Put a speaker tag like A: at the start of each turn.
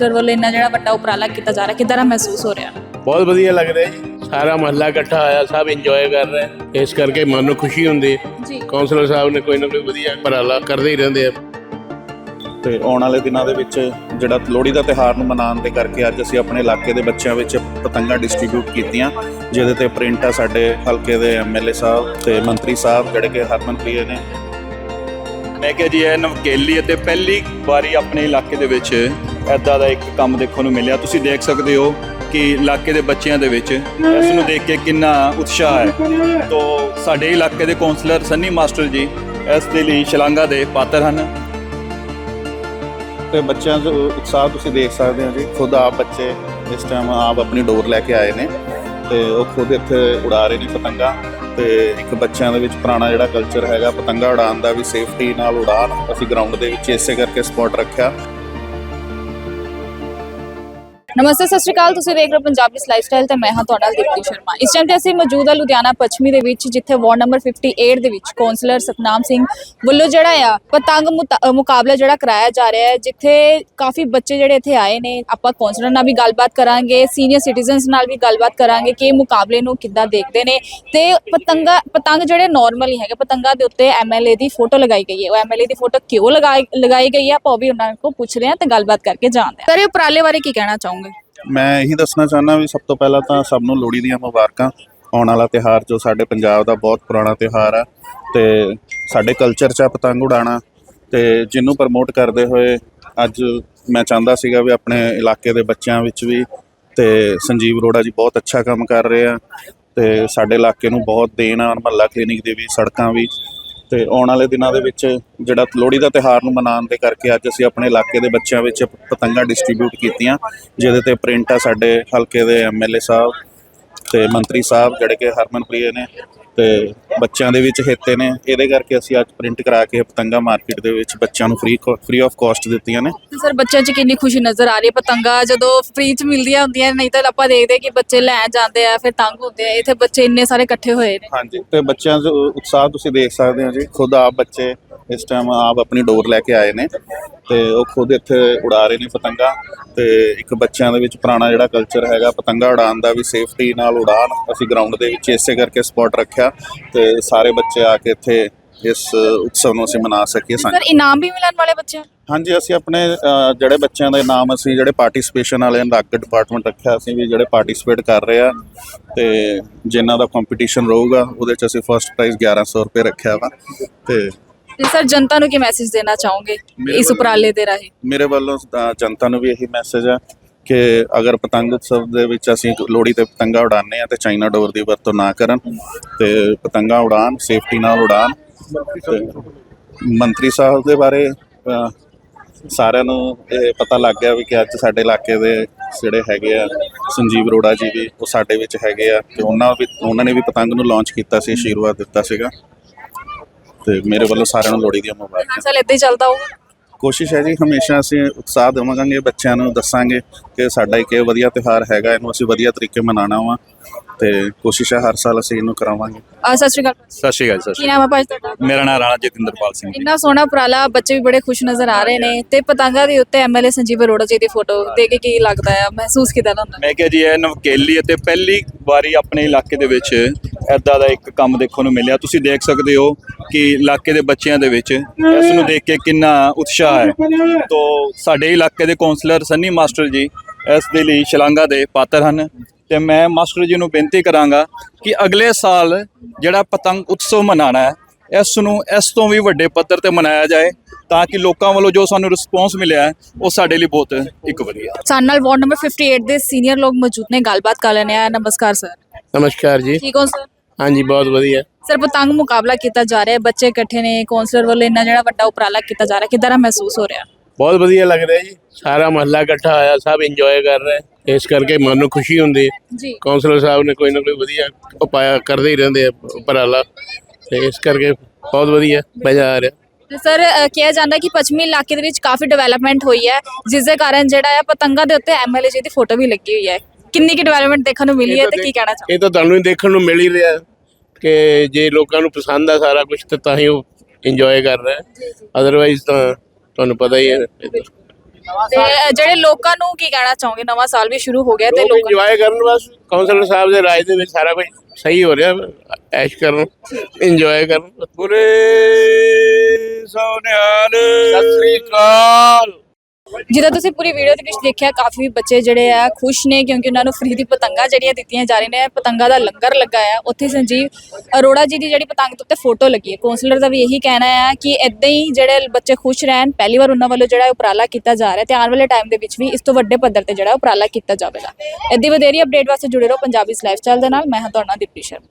A: Sir ਵੱਲੋਂ ਇੰਨਾ ਜਿਹੜਾ ਵੱਡਾ ਉਪਰਾਲਾ ਕੀਤਾ ਜਾ ਰਿਹਾ ਕਿਦਾਂ ਦਾ ਮਹਿਸੂਸ ਹੋ ਰਿਹਾ?
B: ਬਹੁਤ ਵਧੀਆ ਲੱਗ ਰਿਹਾ ਜੀ। ਸਾਰਾ ਮਹੱਲਾ ਇਕੱਠਾ ਆਇਆ ਸਭ ਇੰਜੋਏ ਕਰ ਰਹੇ ਹੈ। ਇਸ ਕਰਕੇ ਮਨ ਨੂੰ ਖੁਸ਼ੀ ਹੁੰਦੀ ਹੈ।
A: ਜੀ।
B: ਕਾਉਂਸਲਰ ਸਾਹਿਬ ਨੇ ਕੋਈ ਨਾ ਕੋਈ ਵਧੀਆ ਉਪਰਾਲਾ ਕਰਦੇ ਹੀ ਰਹਿੰਦੇ ਆ।
C: ਤੇ ਆਉਣ ਵਾਲੇ ਦਿਨਾਂ ਦੇ ਵਿੱਚ ਜਿਹੜਾ ਲੋਹੜੀ ਦਾ ਤਿਹਾਰ ਨੂੰ ਮਨਾਉਣ ਦੇ ਕਰਕੇ ਅੱਜ ਅਸੀਂ ਆਪਣੇ ਇਲਾਕੇ ਦੇ ਬੱਚਿਆਂ ਵਿੱਚ ਪਤੰਗਾਂ ਡਿਸਟ੍ਰੀਬਿਊਟ ਕੀਤੀਆਂ ਜਿਹਦੇ ਤੇ ਪ੍ਰਿੰਟ ਆ ਸਾਡੇ ਹਲਕੇ ਦੇ ਐਮਐਲਏ ਸਾਹਿਬ ਤੇ ਮੰਤਰੀ ਸਾਹਿਬ ਜਿਹੜੇ ਕਿ ਹਰਮਨਪ੍ਰੀਤ ਨੇ।
D: ਮੈਂ ਕਿਹਾ ਜੀ ਇਹ ਨਵਕੇਲੀ ਅਤੇ ਪਹਿਲੀ ਵਾਰੀ ਆਪਣੇ ਇਲਾਕੇ ਦੇ ਵਿੱਚ ਐਦਾਂ ਦਾ ਇੱਕ ਕੰਮ ਦੇਖਣ ਨੂੰ ਮਿਲਿਆ। ਤੁਸੀਂ ਦੇਖ ਸਕਦੇ ਹੋ ਕਿ ਇਲਾਕੇ ਦੇ ਬੱਚਿਆਂ ਦੇ ਵਿੱਚ ਇਸ ਨੂੰ ਦੇਖ ਕੇ ਕਿੰਨਾ ਉਤਸ਼ਾਹ ਹੈ। ਤੋਂ ਸਾਡੇ ਇਲਾਕੇ ਦੇ ਕਾਉਂਸਲਰ ਸੰਨੀ ਮਾਸਟਰ ਜੀ ਇਸ ਦੇ ਲਈ ਸ਼ਲਾਘਾ ਦੇ ਪਾਤਰ ਹਨ।
C: ਤੇ ਬੱਚਿਆਂ ਦਾ ਉਤਸ਼ਾਹ ਤੁਸੀਂ ਦੇਖ ਸਕਦੇ ਹੋ ਜੀ। ਖੁਦ ਆਪ ਬੱਚੇ ਇਸ ਟਾਈਮ ਆਪ ਆਪਣੀ ਡੋਰ ਲੈ ਕੇ ਆਏ ਨੇ ਤੇ ਉਹ ਖੁਦ ਇੱਥੇ ਉਡਾ ਰਹੇ ਨੇ ਪਤੰਗਾ। ਤੇ ਇੱਕ ਬੱਚਿਆਂ ਦੇ ਵਿੱਚ ਪੁਰਾਣਾ ਜਿਹੜਾ ਕਲਚਰ ਹੈਗਾ, ਪਤੰਗਾ ਉਡਾਉਣ ਦਾ ਵੀ ਸੇਫਟੀ ਨਾਲ ਉਡਾਣ ਅਸੀਂ ਗਰਾਊਂਡ ਦੇ ਵਿੱਚ ਇਸੇ ਕਰਕੇ ਸਪੌਟ ਰੱਖਿਆ।
A: ਨਮਸਤੇ, ਸਤਿ ਸ਼੍ਰੀ ਅਕਾਲ। ਤੁਸੀਂ ਦੇਖ ਰਹੇ ਹੋ ਪੰਜਾਬੀ ਲਾਈਫਸਟਾਈਲ ਤੇ ਮੈਂ ਹਾਂ ਤੁਹਾਡਾ ਨਾਲ ਦੀਪਤੀ ਸ਼ਰਮਾ। ਇਸ ਟਾਈਮ ਤੇ ਅਸੀਂ ਮੌਜੂਦ ਹਾਂ ਲੁਧਿਆਣਾ ਪੱਛਮੀ ਦੇ ਵਿੱਚ, ਜਿੱਥੇ ਵਾਰਡ ਨੰਬਰ 58 ਦੇ ਵਿੱਚ ਕੌਂਸਲਰ ਸਤਨਾਮ ਸਿੰਘ ਵੱਲੋਂ ਜਿਹੜਾ ਆ, ਪਤੰਗ ਮੁਤਾ- ਮੁਕਾਬਲਾ ਜਿਹੜਾ ਕਰਾਇਆ ਜਾ ਰਿਹਾ ਹੈ, ਜਿੱਥੇ ਕਾਫੀ ਬੱਚੇ ਜਿਹੜੇ ਇੱਥੇ ਆਏ ਨੇ। ਆਪਾਂ ਕੌਂਸਲਰ ਨਾਲ ਵੀ ਗੱਲਬਾਤ ਕਰਾਂਗੇ ਸੀਨੀਅਰ ਸਿਟੀਜ਼ਨਸ ਨਾਲ ਵੀ ਗੱਲਬਾਤ ਕਰਾਂਗੇ ਕਿ ਇਹ ਮੁਕਾਬਲੇ ਨੂੰ ਕਿੱਦਾਂ ਦੇਖਦੇ ਨੇ। ਤੇ ਪਤੰਗਾ, ਪਤੰਗ ਜਿਹੜੇ ਨਾਰਮਲ ਹੀ ਹੈਗੇ, ਪਤੰਗਾ ਦੇ ਉੱਤੇ ਐਮਐਲਏ ਦੀ ਫੋਟੋ ਲਗਾਈ ਗਈ ਹੈ। ਉਹ ਐਮਐਲਏ ਦੀ ਫੋਟੋ ਕਿਉਂ ਲਗਾਈ ਲਗਾਈ ਗਈ ਹੈ? ਆਪਾਂ ਉਹ ਵੀ ਉਹਨਾਂ ਕੋਲ ਪੁੱਛ ਰਹੇ ਹਾਂ ਤੇ ਗੱਲਬਾਤ ਕਰਕੇ ਜਾਣਦੇ ਹਾਂ। ਸਰ, ਇਹ ਉਪਰਾਲੇ ਬਾਰੇ ਕੀ ਕਹਿਣਾ ਚਾਹੋਗੇ?
C: ਮੈਂ ਇਹੀ ਦੱਸਣਾ ਚਾਹੁੰਦਾ ਵੀ ਸਭ ਤੋਂ ਪਹਿਲਾਂ ਤਾਂ ਸਭ ਨੂੰ ਲੋਹੜੀ ਦੀਆਂ ਮੁਬਾਰਕਾਂ। ਆਉਣ ਵਾਲਾ ਤਿਹਾਰ ਜੋ ਸਾਡੇ ਪੰਜਾਬ ਦਾ ਬਹੁਤ ਪੁਰਾਣਾ ਤਿਹਾਰ ਆ ਤੇ ਸਾਡੇ ਕਲਚਰ 'ਚ ਆ ਪਤੰਗ ਉਡਾਣਾ ਤੇ ਜਿਹਨੂੰ ਪ੍ਰਮੋਟ ਕਰਦੇ ਹੋਏ ਅੱਜ ਮੈਂ ਚਾਹੁੰਦਾ ਸੀਗਾ ਵੀ ਆਪਣੇ ਇਲਾਕੇ ਦੇ ਬੱਚਿਆਂ ਵਿੱਚ ਵੀ ਤੇ ਸੰਜੀਵ ਅਰੋੜਾ ਜੀ ਬਹੁਤ ਅੱਛਾ ਕੰਮ ਕਰ ਰਹੇ ਆ ਤੇ ਸਾਡੇ ਇਲਾਕੇ ਨੂੰ ਬਹੁਤ ਦੇਣ ਆ ਮਹੱਲਾ ਕਲੀਨਿਕ ਦੀ ਵੀ ਸੜਕਾਂ ਵੀ ਤੇ ਆਉਣ ਵਾਲੇ ਦਿਨਾਂ ਦੇ ਵਿੱਚ ਜਿਹੜਾ ਲੋਹੜੀ ਦਾ ਤਿਹਾਰ ਨੂੰ ਮਨਾਉਣ ਦੇ ਕਰਕੇ ਅੱਜ ਅਸੀਂ ਆਪਣੇ ਇਲਾਕੇ ਦੇ ਬੱਚਿਆਂ ਵਿੱਚ ਪਤੰਗਾਂ ਡਿਸਟ੍ਰੀਬਿਊਟ ਕੀਤੀਆਂ, ਜਿਹਦੇ ਤੇ ਪ੍ਰਿੰਟ ਆ ਸਾਡੇ ਹਲਕੇ ਦੇ ਐਮਐਲਏ ਸਾਹਿਬ ਤੇ ਮੰਤਰੀ ਸਾਹਿਬ ਜਿਹੜੇ ਕਿ ਹਰਮਨਪ੍ਰੀਤ ਨੇ ਤੇ ਬੱਚਿਆਂ ਦੇ ਵਿੱਚ ਹਿੱਤੇ ਨੇ ਇਹਦੇ ਕਰਕੇ ਅਸੀਂ ਅੱਜ ਪ੍ਰਿੰਟ ਕਰਾ ਕੇ ਪਤੰਗਾ ਮਾਰਕੀਟ ਦੇ ਵਿੱਚ ਬੱਚਿਆਂ ਨੂੰ ਫ੍ਰੀ ਫ੍ਰੀ ਆਫ ਕਾਸਟ ਦਿੱਤੀਆਂ ਨੇ।
A: ਸਰ ਬੱਚਿਆਂ 'ਚ ਕਿੰਨੀ ਖੁਸ਼ੀ ਨਜ਼ਰ ਆ ਰਹੀ ਹੈ? ਪਤੰਗਾ ਜਦੋਂ ਫ੍ਰੀ 'ਚ ਮਿਲਦੀਆਂ ਹੁੰਦੀਆਂ ਨਹੀਂ ਤਾਂ ਆਪਾਂ ਦੇਖਦੇ ਕਿ ਬੱਚੇ ਲੈਣ ਜਾਂਦੇ ਆ ਫਿਰ ਤੰਗ ਹੁੰਦੇ ਆ। ਇੱਥੇ ਬੱਚੇ ਇੰਨੇ ਸਾਰੇ ਇਕੱਠੇ ਹੋਏ ਨੇ।
C: ਹਾਂਜੀ ਤੇ ਬੱਚਿਆਂ ਦਾ ਉਤਸ਼ਾਹ ਤੁਸੀਂ ਦੇਖ ਸਕਦੇ ਹੋ ਜੀ ਖੁਦ ਆਪ ਬੱਚੇ ਇਸ ਟਾਈਮ ਆਪ ਆਪਣੀ ਡੋਰ ਲੈ ਕੇ ਆਏ ਨੇ ਤੇ ਉਹ ਖੁਦ ਇੱਥੇ ਉਡਾ ਰਹੇ ਨੇ ਪਤੰਗਾ ਤੇ ਇੱਕ ਬੱਚਿਆਂ ਦੇ ਵਿੱਚ ਪੁਰਾਣਾ ਜਿਹੜਾ ਕਲਚਰ ਹੈਗਾ ਪਤੰਗਾ ਉਡਾਉਣ ਦਾ ਵੀ ਸੇਫਟੀ ਨਾਲ ਉਡਾਣ ਅਸੀਂ ਗਰਾਊਂਡ ਦੇ ਵਿੱਚ ਇਸੇ ਕਰਕੇ ਸਪੌਟ ਰੱਖਿਆ ਤੇ ਸਾਰੇ ਬੱਚੇ ਆ ਕੇ ਇੱਥੇ ਇਸ ਉਤਸਵ ਨੂੰ ਅਸੀਂ ਮਨਾ ਸਕੀਏ
A: ਸਰ ਇਨਾਮ ਵੀ ਮਿਲਣ ਵਾਲੇ ਬੱਚਿਆਂ?
C: ਹਾਂਜੀ ਅਸੀਂ ਆਪਣੇ ਜਿਹੜੇ ਬੱਚਿਆਂ ਦੇ ਨਾਮ ਅਸੀਂ ਜਿਹੜੇ ਪਾਰਟਿਸਿਪੇਸ਼ਨ ਵਾਲੇ ਅਲੱਗ ਡਿਪਾਰਟਮੈਂਟ ਰੱਖਿਆ ਅਸੀਂ ਵੀ ਜਿਹੜੇ ਪਾਰਟਿਸਿਪੇਟ ਕਰ ਰਹੇ ਆ ਤੇ ਜਿਨ੍ਹਾਂ ਦਾ ਕੰਪੀਟੀਸ਼ਨ ਰਹੂਗਾ ਉਹਦੇ ਚ ਅਸੀਂ ਫਰਸਟ ਪ੍ਰਾਈਜ਼ 1100 ਰੁਪਏ ਰੱਖਿਆ ਵਾ ਤੇ
A: ਤੇ ਸਰ ਜਨਤਾ ਨੂੰ ਕੀ ਮੈਸੇਜ ਦੇਣਾ ਚਾਹੋਗੇ ਇਸ ਉਪਰਾਲੇ ਦੇ ਰਾਹੀਂ?
C: ਮੇਰੇ ਵੱਲੋਂ ਜਨਤਾ ਨੂੰ ਵੀ ਇਹੀ ਮੈਸੇਜ ਹੈ ਕਿ ਅਗਰ ਪਤੰਗ ਉਤਸਵ ਦੇ ਵਿੱਚ ਅਸੀਂ ਲੋਹੜੀ ਤੇ ਪਤੰਗਾ ਉਡਾਉਂਦੇ ਆ ਤੇ ਚਾਈਨਾ ਡੋਰ ਦੀ ਵਰਤੋਂ ਨਾ ਕਰਨ ਤੇ ਪਤੰਗਾ ਉਡਾਣ ਸੇਫਟੀ ਨਾਲ ਉਡਾਣ ਮੰਤਰੀ ਸਾਹਿਬ ਦੇ ਬਾਰੇ ਸਾਰਿਆਂ ਨੂੰ ਇਹ ਪਤਾ ਲੱਗ ਗਿਆ ਵੀ ਕਿ ਅੱਜ ਸਾਡੇ ਇਲਾਕੇ ਦੇ ਜਿਹੜੇ ਹੈਗੇ ਆ ਸੰਜੀਵ ਅਰੋੜਾ ਜੀ ਵੀ ਉਹ ਸਾਡੇ ਵਿੱਚ ਹੈਗੇ ਆ ਤੇ ਉਹਨਾਂ ਵੀ ਉਹਨਾਂ ਨੇ ਵੀ ਪਤੰਗ ਨੂੰ ਲਾਂਚ ਕੀਤਾ ਸੀ ਆਸ਼ੀਰਵਾਦ ਦਿੱਤਾ ਸੀਗਾ। ਤੇ ਮੇਰੇ ਵੱਲੋਂ ਸਾਰਿਆਂ ਨੂੰ ਲੋਹੜੀ ਦੀਆਂ ਮੁਬਾਰਕਾਂ।
A: ਸਾਲ ਏਦਾਂ ਹੀ ਚੱਲਦਾ ਹੋਊਗਾ।
C: ਕੋਸ਼ਿਸ਼ ਹੈ ਜੀ ਹਮੇਸ਼ਾ ਅਸੀਂ ਉਤਸ਼ਾਹ ਦੇਵਾਂਗੇ ਬੱਚਿਆਂ ਨੂੰ ਦੱਸਾਂਗੇ ਕਿ ਸਾਡਾ ਇੱਕ ਇਹ ਵਧੀਆ ਤਿਉਹਾਰ ਹੈਗਾ ਇਹਨੂੰ ਅਸੀਂ ਵਧੀਆ ਤਰੀਕੇ ਮਨਾਉਣਾ ਵਾ ਤੇ ਕੋਸ਼ਿਸ਼ ਹੈ ਹਰ ਸਾਲ ਅਸੀਂ ਇਹਨੂੰ ਕਰਾਵਾਂਗੇ।
A: ਆ ਸਤਿ ਸ਼੍ਰੀ ਅਕਾਲ
D: ਸਤਿ ਸ਼੍ਰੀ ਅਕਾਲ
A: ਕੀ ਨਾਮ ਹੈ ਭਾਜੀ ਤੁਹਾਡਾ?
D: ਮੇਰਾ ਨਾਮ ਰਾਣਾ ਜਤਿੰਦਰਪਾਲ ਸਿੰਘ
A: ਇੰਨਾ ਸੋਹਣਾ ਉਪਰਾਲਾ ਬੱਚੇ ਵੀ ਬੜੇ ਖੁਸ਼ ਨਜ਼ਰ ਆ ਰਹੇ ਨੇ ਤੇ ਪਤੰਗਾ ਦੇ ਉੱਤੇ ਐਮਐਲਏ ਸੰਜੀਵ ਅਰੋੜਾ ਜੀ ਦੀ ਫੋਟੋ ਦੇਖ ਕੇ ਕੀ ਲੱਗਦਾ ਹੈ ਮਹਿਸੂਸ ਕਿਦਾਂ ਦਾ ਹੁੰਦਾ?
D: ਮੈਂ ਕਿਹਾ ਜੀ ਇਹ ਨਵਕੇਲੀ ਅਤੇ ਪਹਿਲੀ ਵਾਰੀ ਆਪਣੇ ਇਲਾਕੇ ਦੇ ਵਿੱਚ ਐਦਾਂ ਦਾ ਇੱਕ ਕੰਮ ਦੇਖਣ ਨੂੰ ਮਿਲਿਆ। ਤੁਸੀਂ ਦੇਖ ਸਕਦੇ ਹੋ ਕਿ ਇਲਾਕੇ ਦੇ ਬੱਚਿਆਂ ਦੇ ਵਿੱਚ ਇਸ ਨੂੰ ਦੇਖ ਕੇ ਕਿੰਨਾ ਉਤਸ਼ਾਹ ਹੈ। ਤੋਂ ਸਾਡੇ ਇਲਾਕੇ ਦੇ ਕਾਉਂਸਲਰ ਸੰਨੀ ਮਾਸਟਰ ਜੀ ਇਸ ਦੇ ਲਈ ਸ਼ਲਾਘਾ ਦੇ ਪਾਤਰ ਹਨ। ਤੇ ਮੈਂ ਮਾਸਟਰ ਜੀ ਨੂੰ ਬੇਨਤੀ ਕਰਾਂਗਾ ਕਿ ਅਗਲੇ ਸਾਲ ਜਿਹੜਾ ਪਤੰਗ ਉਤਸਵ ਮਨਾਉਣਾ ਹੈ ਇਸ ਨੂੰ ਇਸ ਤੋਂ ਵੀ ਵੱਡੇ ਪੱਧਰ ਤੇ ਮਨਾਇਆ ਜਾਏ ਤਾਂ ਕਿ ਲੋਕਾਂ ਵੱਲੋਂ ਜੋ ਸਾਨੂੰ ਰਿਸਪੌਂਸ ਮਿਲਿਆ ਹੈ ਉਹ ਸਾਡੇ ਲਈ ਬਹੁਤ ਇੱਕ ਵਧੀਆ।
A: ਸਾਡੇ ਨਾਲ ਵਾਰਡ ਨੰਬਰ 58 ਦੇ ਸੀਨੀਅਰ ਲੋਕ ਮੌਜੂਦ ਨੇ। ਗੱਲਬਾਤ ਕਰ ਲੈਣੇ ਆ ਨਮਸਕਾਰ ਸਰ
B: ਨਮਸਕਾਰ ਜੀ।
A: ਠੀਕ ਹੋ ਸਰ
B: ਹਾਂਜੀ ਬਹੁਤ ਵਧੀਆ।
A: ਸਰ ਪਤੰਗ ਮੁਕਾਬਲਾ ਕੀਤਾ ਜਾ ਰਿਹਾ ਹੈ। ਬੱਚੇ ਇਕੱਠੇ ਨੇ ਕੌਂਸਲਰ ਵੱਲੋਂ ਇੰਨਾ ਜਿਹੜਾ ਵੱਡਾ ਉਪਰਾਲਾ ਕੀਤਾ ਜਾ ਰਿਹਾ ਕਿਦਾਂ ਦਾ ਮਹਿਸੂਸ ਹੋ ਰਿਹਾ?
B: ਬਹੁਤ ਵਧੀਆ ਲੱਗ ਰਿਹਾ ਜੀ। ਸਾਰਾ ਮਹੱਲਾ ਇਕੱਠਾ ਆਇਆ ਸਭ ਇੰਜੋਏ ਕਰ ਰਹੇ। ਇਸ ਕਰਕੇ ਮਨ ਨੂੰ ਖੁਸ਼ੀ ਹੁੰਦੀ ਹੈ।
A: ਜੀ।
B: ਕਾਉਂਸਲਰ ਸਾਹਿਬ ਨੇ ਕੋਈ ਨਾ ਕੋਈ ਵਧੀਆ ਉਪਾਅ ਕਰਦੇ ਹੀ ਰਹਿੰਦੇ ਆ ਉਪਰਾਲਾ। ਤੇ ਇਸ ਕਰਕੇ ਬਹੁਤ ਵਧੀਆ ਮਜ਼ਾ ਆ ਰਿਹਾ।
A: ਤੇ ਸਰ ਅ, ਕਿਹਾ ਜਾਂਦਾ ਕਿ ਪੱਛਮੀ ਇਲਾਕੇ ਦੇ ਵਿੱਚ ਕਾਫੀ ਡਿਵੈਲਪਮੈਂਟ ਹੋਈ ਹੈ ਜਿਸ ਦੇ ਕਾਰਨ ਜਿਹੜਾ ਹੈ ਪਤੰਗਾਂ ਦੇ ਉੱਤੇ ਐਮਐਲਏ ਜੀ ਦੀ ਫੋਟੋ ਵੀ ਲੱਗੀ ਹੋਈ ਹੈ। ਕਿੰਨੀ ਕੀ ਡਿਵੈਲਪਮੈਂਟ ਦੇਖਣ ਨੂੰ ਮਿਲੀ ਹੈ ਤੇ ਕੀ ਕਹਿਣਾ ਚਾਹੋਗੇ?
B: ਇਹ ਤਾਂ ਤੁਹਾਨੂੰ ਹੀ ਦੇਖਣ ਨੂੰ ਮਿਲ ਹੀ ਰਿਹਾ ਕਿ ਜੇ ਲੋਕਾਂ ਨੂੰ ਪਸੰਦ ਆ ਸਾਰਾ ਕੁਝ ਤੇ ਤਾਂ ਹੀ ਉਹ ਇੰਜੋਏ ਕਰ ਰਹੇ ਅਦਰਵਾਈਜ਼ ਤਾਂ ਤੁਹਾਨੂੰ ਪਤਾ ਹੀ ਹੈ।
A: ਤੇ ਜਿਹੜੇ ਲੋਕਾਂ ਨੂੰ ਕੀ ਕਹਿਣਾ ਚਾਹੋਗੇ? ਨਵਾਂ ਸਾਲ ਵੀ ਸ਼ੁਰੂ ਹੋ ਗਿਆ ਤੇ
B: ਲੋਕ
A: ਲੋਕਾਂ
B: ਇੰਜੋਏ ਕਰਨ ਬਸ। ਕਾਉਂਸਲਰ ਸਾਹਿਬ ਦੇ ਰਾਜ ਦੇ ਵਿੱਚ ਸਾਰਾ ਕੁਝ ਸਹੀ ਹੋ ਰਿਹਾ। ਐਸ਼ ਕਰਨ ਇੰਜੋਏ ਕਰਨ। ਪੂਰੇ
D: ਸੋਨਿਆਲ
B: ਸਤਿ ਸ੍ਰੀ ਅਕਾਲ।
A: ਜਿੱਦਾਂ ਤੁਸੀਂ ਪੂਰੀ ਵੀਡੀਓ ਦੇ ਵਿੱਚ ਦੇਖਿਆ, ਕਾਫੀ ਬੱਚੇ ਜਿਹੜੇ ਆ ਖੁਸ਼ ਨੇ ਕਿਉਂਕਿ ਉਹਨਾਂ ਨੂੰ ਫ੍ਰੀ ਦੀ ਪਤੰਗਾਂ ਜਿਹੜੀਆਂ ਦਿੱਤੀਆਂ ਜਾ ਰਹੀਆਂ ਨੇ। ਪਤੰਗਾਂ ਦਾ ਲੰਗਰ ਲੱਗਾ ਆ। ਉੱਥੇ ਸੰਜੀਵ ਅਰੋੜਾ ਜੀ ਦੀ ਜਿਹੜੀ ਪਤੰਗ ਦੇ ਉੱਤੇ ਫੋਟੋ ਲੱਗੀ ਹੈ। ਕਾਉਂਸਲਰ ਦਾ ਵੀ ਇਹੀ ਕਹਿਣਾ ਹੈ ਕਿ ਇਦਾਂ ਹੀ ਜਿਹੜੇ ਬੱਚੇ ਖੁਸ਼ ਰਹਿਣ, ਪਹਿਲੀ ਵਾਰ ਉਹਨਾਂ ਵੱਲੋਂ ਜਿਹੜਾ ਉਪਰਾਲਾ ਕੀਤਾ ਜਾ ਰਿਹਾ, ਤੇ ਆਉਣ ਵਾਲੇ ਟਾਈਮ ਦੇ ਵਿੱਚ ਵੀ ਇਸ ਤੋਂ ਵੱਡੇ ਪੱਧਰ ਤੇ ਜਿਹੜਾ ਉਪਰਾਲਾ ਕੀਤਾ ਜਾਵੇਗਾ। ਇੱਦੀ ਵਧੇਰੀ ਅਪਡੇਟ ਵਾਸਤੇ ਜੁੜੇ ਰਹੋ ਪੰਜਾਬੀ ਲਾਈਫ ਸਟਾਈਲ ਦੇ ਨਾਲ। ਮੈਂ ਹਾਂ ਤੁਹਾਡਾ ਦੀਪਤੀ ਸ਼ਰਮਾ।